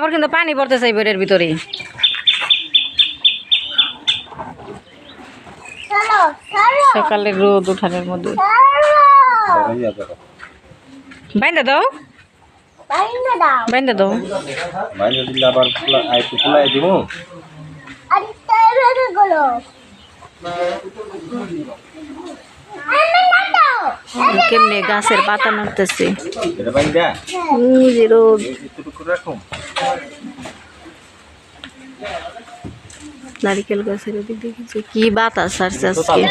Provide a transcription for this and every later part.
আবার কিন্তু পানি পড়তেছে এই বইয়ের ভিতরে। সকালে রোদ উঠানের মধ্যে। বাইন্দা দাও। বাইরে দাও। বাইন্দা দিলে আবার খোলাই দিব। আর তাইরে গুলো। কেমনে গাছের পাতা নড়তেছে একটু নারিকেল গাছের ওদিক দেখেছি কি বাতাস আসছে আজকে।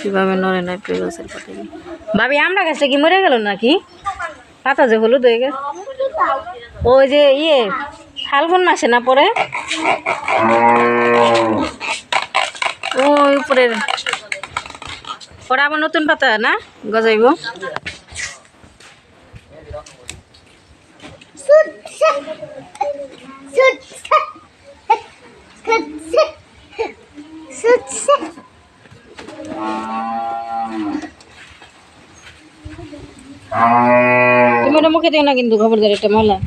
কীভাবে নড়ে গাছের পাতা ভাবি আমরা গাছটা কি মরে গেল নাকি? পাতা যে হলুদ হয়ে গেছে। ওই যে ইয়ে ফাল্গুন মাসে না পরে? ওই উপরের ওরা আবার নতুন পাতা না গজাইব suit suit suit suit suit suit তুমি ওটা মুখে দিও না কিন্তু খবরদার এটা ময়লা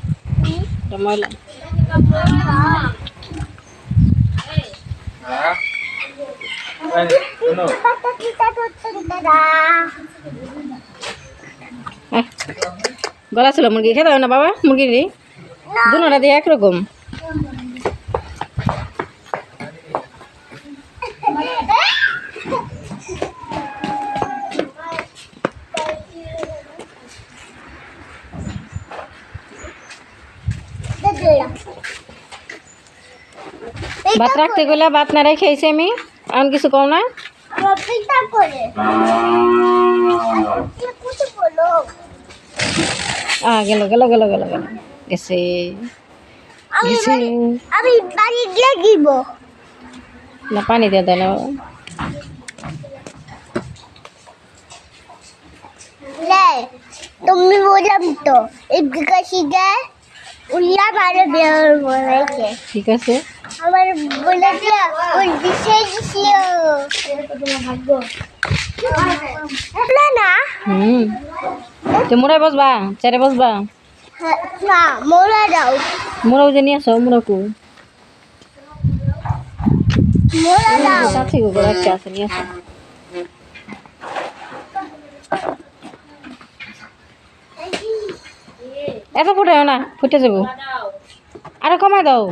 এটা ময়লা শোনো গলা ছিল মুরগি, খেতে হবে না বাবা? মুরগি রে দুনোটা দিয়ে একরকম। ভাত রাখতে গেলে ভাত না রেখে আমি এমন কিছু কম না। পিতা করে। কুচি বলো। আ গেল গেল গেল গেল গেল। গেছে। আমি গেছে। বাড়ি- আমি বাড়ি গিয়ে দিব। না পানি দিয়ে না লে তুমি বললাম তো এই বিকাশি গায়ে উল্লা মারে বের বলেছে ঠিক আছে। আমার বলেছে ওই দিশে দিশিও না না। হুম। তো মোড়াই বসবা চারে বসবা। না মোলা দাও মোড়াও যে নিয়ে আসো মোড়াকু মোলা দাও চাচ্ছি গো একটা আছে নিয়ে আসো। এত ফুটে না ফুটে যাব। আরও কমাই দাও।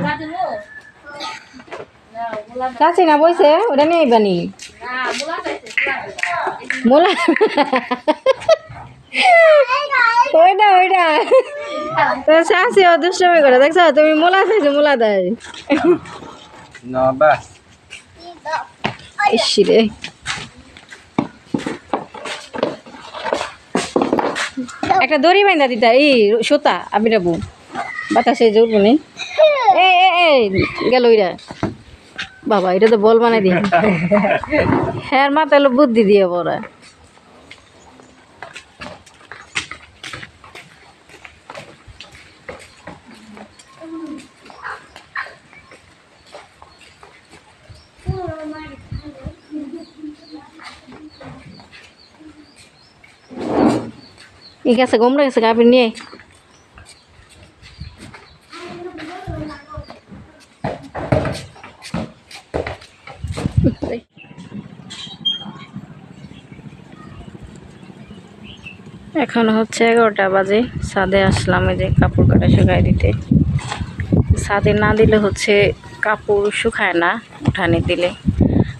চাচ্ছি না বইছে? ওটা নিয়ে আইবানি মোলা ওইটা ওইটা। তো চাচ্ছি ও দুষ্টমি করে দেখছ? তুমি মোলা চাইছো মোলা দেয় রে। একটা দড়ি বাইন্দা দিতা এই সুতা আবিরাবু। বাতাসে জোর উঠবো নি। এ এ এ গেল ওইরা। বাবা, এটা তো বল বানাই দি হ্যাঁ মাথা হলো বুদ্ধি দিয়ে পড়া। ঠিক আছে গোমরা গেছে গাভীর নিয়ে এখন হচ্ছে এগারোটা বাজে। ছাদে আসলাম এই যে কাপড় কাটা শুকাই দিতে। ছাদে না দিলে হচ্ছে কাপড় শুকায় না, উঠানে দিলে।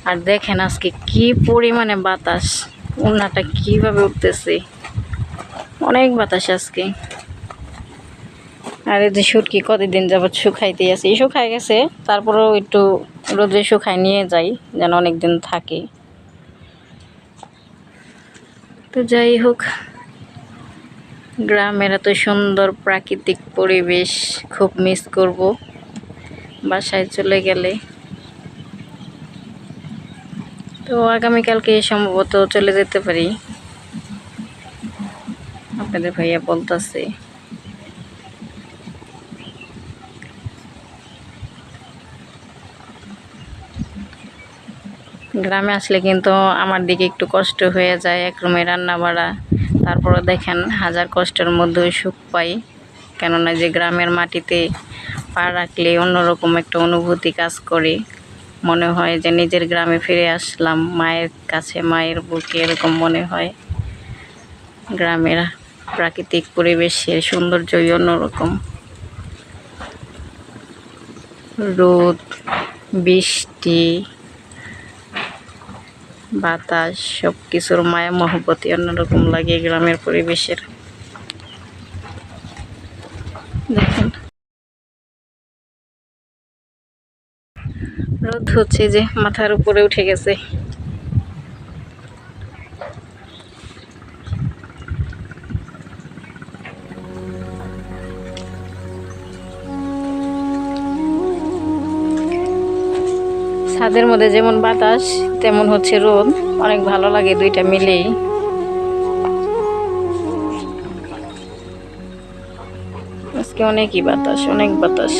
আর দেখেন আজকে কি পরিমাণে বাতাস উন্নাটা কীভাবে উঠতেছে। অনেক বাতাস আজকে। আর এই যে সুটকি কতদিন যাবৎ শুকাইতে আছে শুকাই গেছে, তারপরেও একটু রোদে শুকাই নিয়ে যাই, যেন অনেক দিন থাকে। তো যাই হোক গ্রামের এত সুন্দর প্রাকৃতিক পরিবেশ, খুব মিস করব। বাসায় চলে গেলে। তো আগামীকালকে সম্ভবত চলে যেতে পারি। আপনাদের ভাইয়া বলতেছে। গ্রামে আসলে কিন্তু আমার দিকে একটু কষ্ট হয়ে যায় এক রুমে রান্না বাড়া তারপরে দেখেন হাজার কষ্টের মধ্যেও সুখ পাই। কেননা যে গ্রামের মাটিতে পা রাখলে অন্যরকম একটা অনুভূতি কাজ করে। মনে হয় যে নিজের গ্রামে ফিরে আসলাম, মায়ের কাছে, মায়ের বুকে এরকম মনে হয়। গ্রামের প্রাকৃতিক পরিবেশের সৌন্দর্যই অন্যরকম। রোদ, বৃষ্টি বাতাস সব কিছুর মায়া, মহব্বতি অন্যরকম লাগে গ্রামের পরিবেশের। দেখেন। রোদ হচ্ছে যে মাথার উপরে উঠে গেছে। ছাদের মধ্যে যেমন বাতাস, তেমন হচ্ছে রোদ। অনেক ভালো লাগে দুইটা মিলেই। আজকে অনেকই বাতাস, অনেক বাতাস।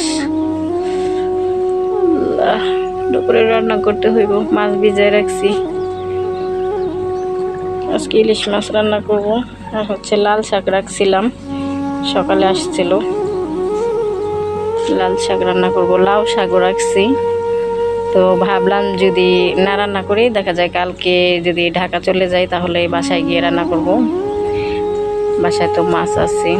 দুপুরে রান্না করতে হইব, মাছ ভিজায় রাখছি। আজকে ইলিশ মাছ রান্না করব, আর হচ্ছে লাল শাক রাখছিলাম, সকালে আসছিল। লাল শাক রান্না করব, লাউ শাকও রাখছি। তো ভাবলাম যদি না রান্না করি, দেখা যায় কালকে যদি ঢাকা চলে যাই তাহলে বাসায় গিয়ে রান্না করব। বাসায় তো মাছ আছে।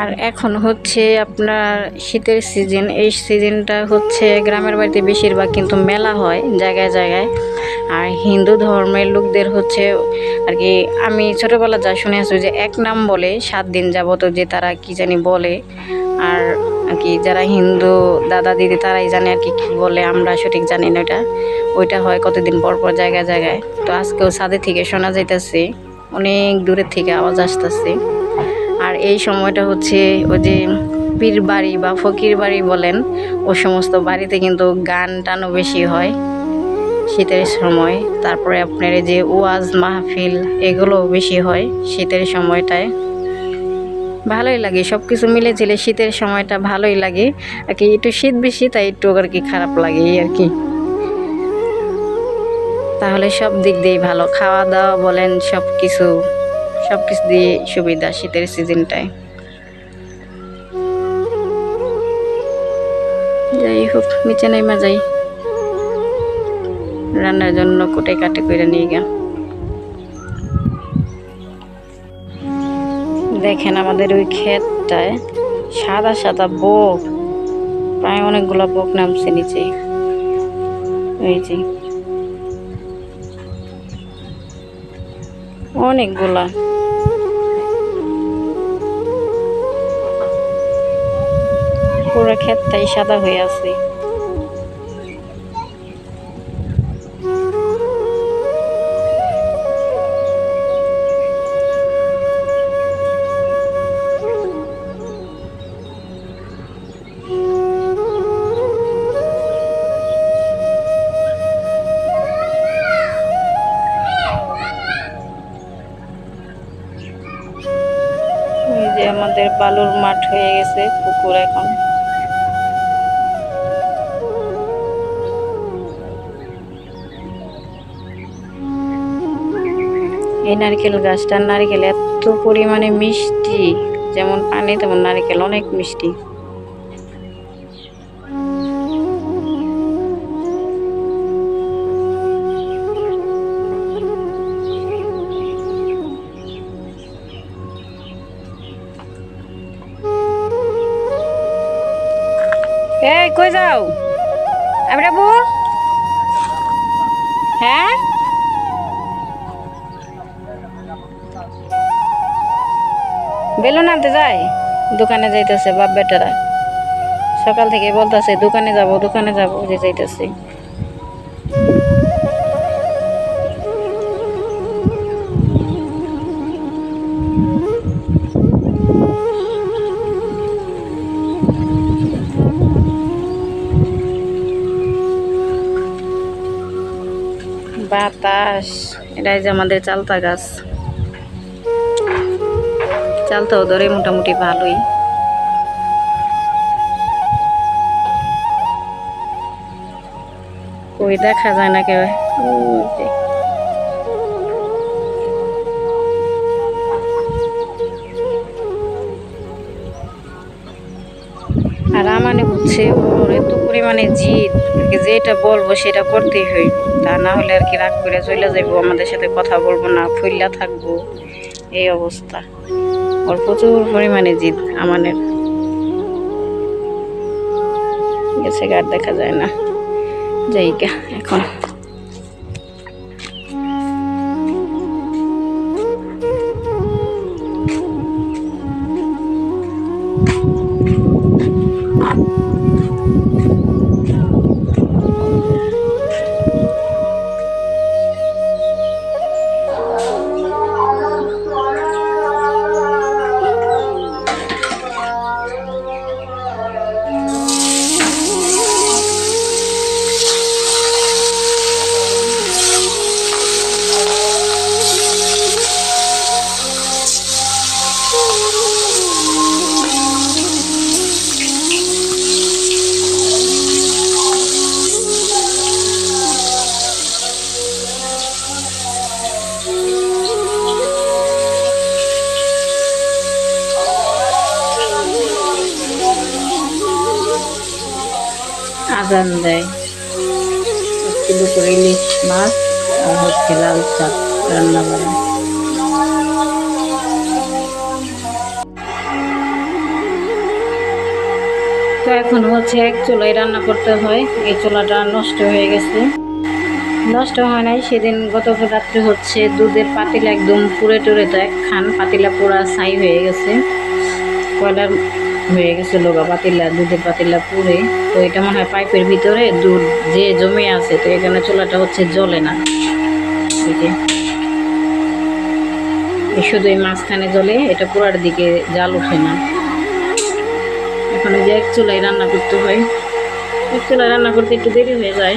আর এখন হচ্ছে আপনার শীতের সিজন এই সিজনটা হচ্ছে গ্রামের বাড়িতে বেশিরভাগ কিন্তু মেলা হয় জায়গায় জায়গায়। আর হিন্দু ধর্মের লোকদের হচ্ছে আর কি, আমি ছোটোবেলা যা শুনে আসছি যে এক নাম বলে সাত দিন যাবত যে তারা কি জানি বলে। আর আর কি যারা হিন্দু দাদা দিদি তারাই জানে আর কি কী বলে, আমরা সঠিক জানি না ওটা ওইটা হয় কতদিন পর পর জায়গায় জায়গায়। তো আজকেও ছাদে থেকে শোনা যাইতেছে, অনেক দূরের থেকে আওয়াজ আসতেছে। এই সময়টা হচ্ছে ওই যে পীর বাড়ি বা ফকির বাড়ি বলেন, ও সমস্ত বাড়িতে কিন্তু গান টানও বেশি হয় শীতের সময়। তারপরে আপনার যে ওয়াজ মাহফিল, এগুলোও বেশি হয় শীতের সময়টায়। ভালোই লাগে সব কিছু মিলে ঝিলে শীতের সময়টা ভালোই লাগে। আর কি একটু শীত বেশি, তাই একটু আর কি খারাপ লাগে আর কি। তাহলে সব দিক দিয়েই ভালো। খাওয়া দাওয়া বলেন সব কিছু সব কিছু দিয়ে সুবিধা শীতের সিজনটায়। যাই হোক, নিচে নেমা যাই। রান্নার জন্য কোটে কাটে করে নিয়ে গা দেখেন আমাদের ওই ক্ষেতটায় সাদা সাদা বোক। প্রায় অনেকগুলো বোক নামছে নিচে। এই যে। অনেকগুলা। পুরো ক্ষেতটাই সাদা হয়ে আছে। আমাদের বালুর মাঠ হয়ে গেছে, পুকুর এখন। এই নারকেল গাছটার নারকেল এত পরিমাণে মিষ্টি, যেমন পানি তেমন নারকেল, অনেক মিষ্টি। হ্যাঁ? বেলুন আনতে যাই? দোকানে যাইতেছে বাপ বেটারা সকাল থেকে বলতেছে, দোকানে যাব, দোকানে যাব। যে যাইতেছে। বাতাস এটাই যে আমাদের চালতা গাছ। চালতাও ধরে মোটামুটি ভালোই। কই দেখা যায় না কেউ। আর আমানে হচ্ছে ওর এত পরিমাণে জিদ যেটা বলব সেটা করতেই হইব। তা না হলে আর কি রাগ করে চলে যাব আমাদের সাথে কথা বলব না ফুল্লা থাকব, এই অবস্থা। ওর প্রচুর পরিমাণে জিদ আমাদের গেছে গার দেখা যায় না। যাই এখন। আজান দেয়। আজকে দুপুরে ইলিশ মাছ আর হচ্ছে লাল শাক রান্না করা। তো এখন হচ্ছে এক চুলায় রান্না করতে হয়। এই চুলাটা নষ্ট হয়ে গেছে। নষ্ট হয় নাই। সেদিন গত রাত্রে হচ্ছে দুধের পাতিলা একদম পুড়ে তো এক খান পাতিলা পুরা ছাই হয়ে গেছে। কয়লার হয়ে গেছে লোগা পাতিলা, দুধের পাতিলা পুড়ে। তো এটা মনে হয় পাইপের ভিতরে দুধ, যে জমে আছে, তো এখানে চুলাটা হচ্ছে জ্বলে না। শুধু এই মাঝখানে জ্বলে, এটা পুরার দিকে জাল ওঠে না। এখন যে এক চুলায় রান্না করতে হয়। এক চুলায় রান্না করতে একটু দেরি হয়ে যায়।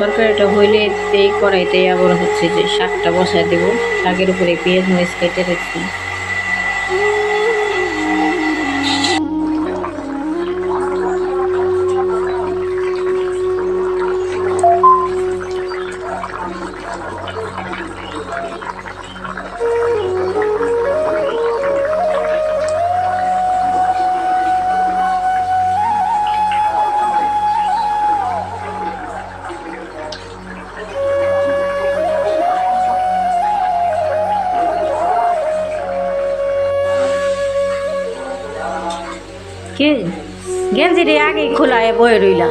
তরকারিটা হইলে এই কড়াইতে আবার হচ্ছে যে শাকটা বসায় দেবো। শাকের উপরে পেঁয়াজ, মরিচ কেটে রেখেছি। কে? গেঞ্জিটি আগেই খোলায় বয়ে রইলা।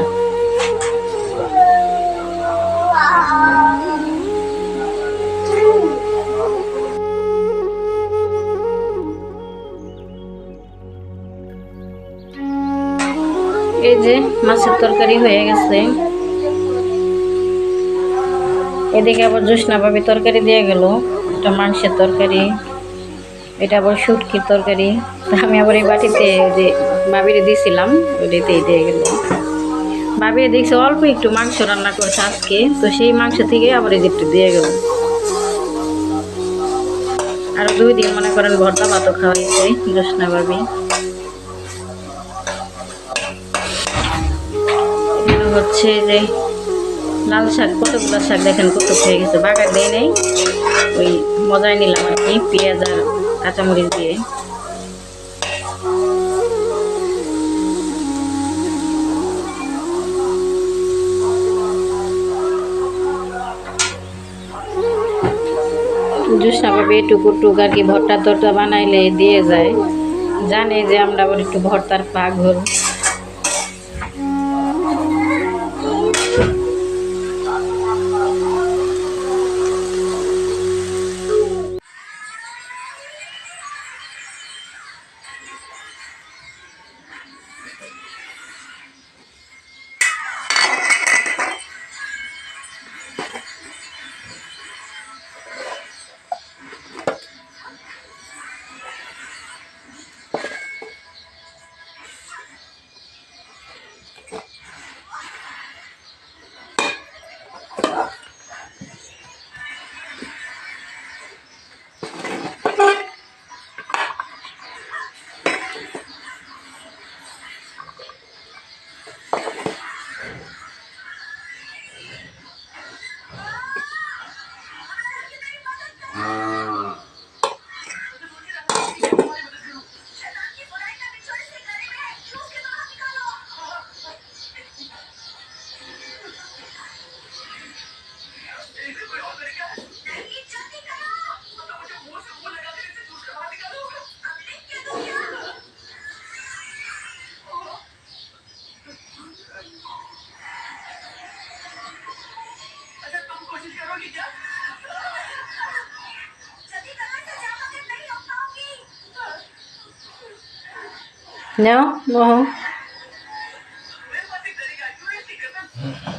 এই যে মাছের তরকারি হয়ে গেছে। এদিকে আবার জোসনা ভাবি তরকারি দিয়ে গেল। এটা মাংসের তরকারি, এটা আবার শুটকির তরকারি। আমি আবার এই বাটিতে যে বাবিরে দিয়েছিলাম ওইটাতেই দিয়ে গেল। বাবি দেখছি অল্প একটু মাংস রান্না করছে আজকে, তো সেই মাংস থেকে আবার এই একটু দিয়ে গেল। আর দুই দিন মনে করেন ভর্তা ভাতও খাওয়াইছে জোসনা ভাবি হচ্ছে যে লাল শাক, কতগুলো শাক দেখেন কত হয়ে গেছে। বাগার দেয় নেই, ওই মজায় নিলাম আর কি, পেঁয়াজ আর কাঁচামরিচ দিয়ে। জুসনা পাবে টুকুর টুক আর কি ভর্তা টর্তা বানাইলে দিয়ে যায়? জানে যে আমরা আবার একটু ভর্তার পাক পাগল। নাও বহ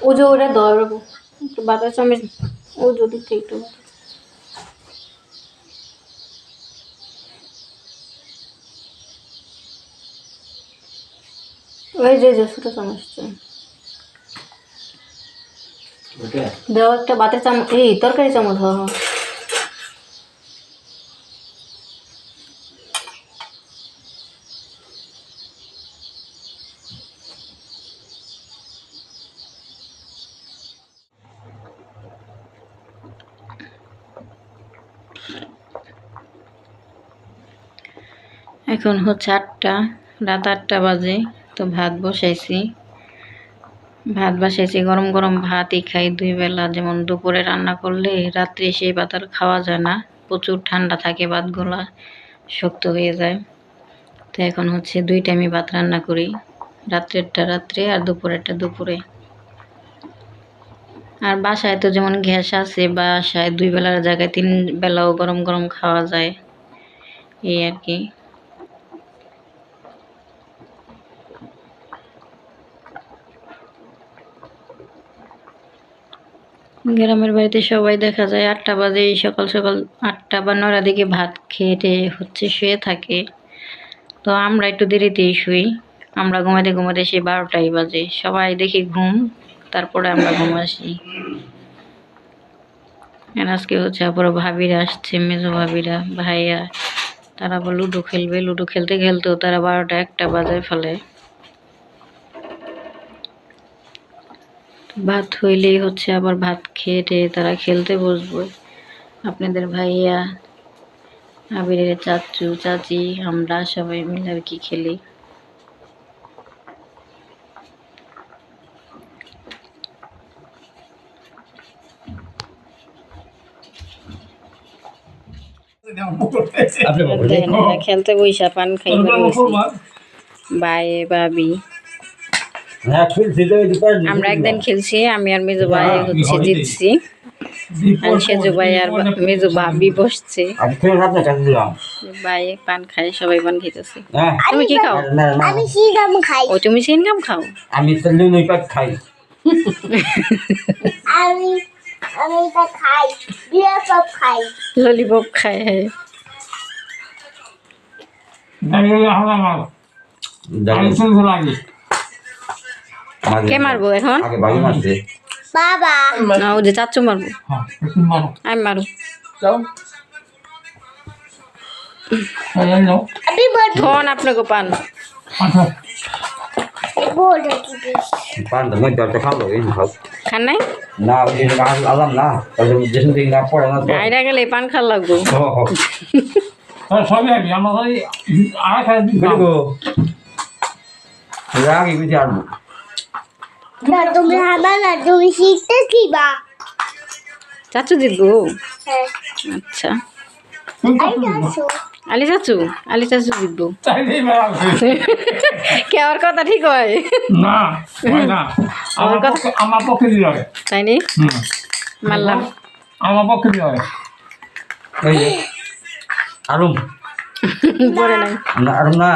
ও যে ওটা ধরবো একটু বাতাস আমি ও যদি একটু ওই যে যে ছোটো চামচটা ওটা দেওয়া একটা বাতের চামচ এই তরকারি চামচ হ এখন হচ্ছে আটটা, রাত আটটা বাজে, তো ভাত বসাইছি। ভাত বসাইছি, গরম গরম ভাতই খাই দুই বেলা। যেমন দুপুরে রান্না করলে রাত্রে সেই ভাত আর খাওয়া যায় না, প্রচুর ঠান্ডা থাকে ভাতগুলা, শক্ত হয়ে যায়। তো এখন হচ্ছে দুই টাইমে ভাত রান্না করি, রাত্রেরটা রাত্রে আর দুপুরেরটা দুপুরে। আর বাসায় তো যেমন গ্যাস আছে, বাসায় দুই বেলার জায়গায় তিন বেলাও গরম গরম খাওয়া যায়, এই আর কি। গ্রামের বাড়িতে সবাই দেখা যায় আটটা বাজে সকাল সকাল আটটা বা নটার দিকে ভাত খেয়ে হচ্ছে শুয়ে থাকে। তো আমরা একটু দেরিতেই শুই। আমরা ঘুমাতে ঘুমাতে সে বারোটাই বাজে। সবাই দেখি ঘুম, তারপরে আমরা ঘুম আসি। আর আজকে হচ্ছে আবার ভাবিরা আসছে, মেজো ভাবিরা, ভাইয়া। তারা আবার লুডো খেলবে। লুডো খেলতে খেলতেও তারা বারোটা একটা বাজে ফেলে। ভাত হইলেই হচ্ছে আবার ভাত খেয়ে তারা খেলতে বসবো। আপনাদের ভাইয়া আবিরের চাচু চাচি আমরা সবাই মিলে আর কি খেলি। খেলতে বইসা পান খাই বাই বাবি আমরা একদিন খেলছি আমি আর মেজো ভাই হচ্ছে জিতছি। আর সেজু ভাই আর মেজো ভাবি বসছে। ভাই পান খাই সবাই পান খেতেছে হ্যাঁ। তুমি কি খাও? আমি খাই। ও তুমি খাও? আমি তো লুনুই পাত খাই। আমি আমি এটা খাই বিয়ে সব খাই। ললিপপ খায় হ্যাঁ। কে মারবো এখন? বাবা না ও যে চাচ্চু মারবো। আমি মারু। আমি ধন আপনাকে পান। খান নাই? না আলাম না গেলে খাল লাগবো। আগে দিন বেরি গো রাগি বিটি আর না তুমি আমার না তুমি শিখতে কিবা চাচু জিতবো হ্যাঁ। আচ্ছা। আলি চাচু? আলি চাচু মেলা কেওয়ার কথা ঠিক হয়? না না। আমার পক্ষে আমার পক্ষে দিল তাই নি? আমার পক্ষে আরুম। পরে নাই। আরুম না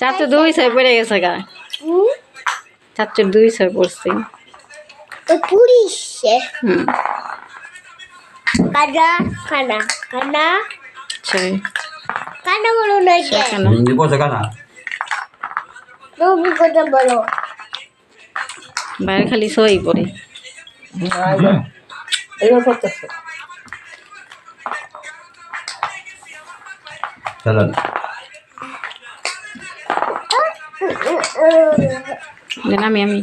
চাচু দুই ছয় পড়ে গেছে গা। চাচুর দুই ছয় পড়ছে। পুলিশে? হুম। কানা কানা কানা। ছয়। কানা বলো না কে? হিন্দি বসে কানা। তুমি কথা বলো? বাইরে খালি ছয়ই পড়ে। দেন আমি আমি।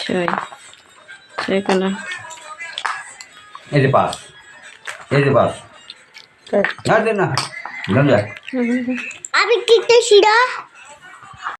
ছয়। ছয় কেন এই যে পাস এই যে পাস না দে না। আমি কিতে শিরা।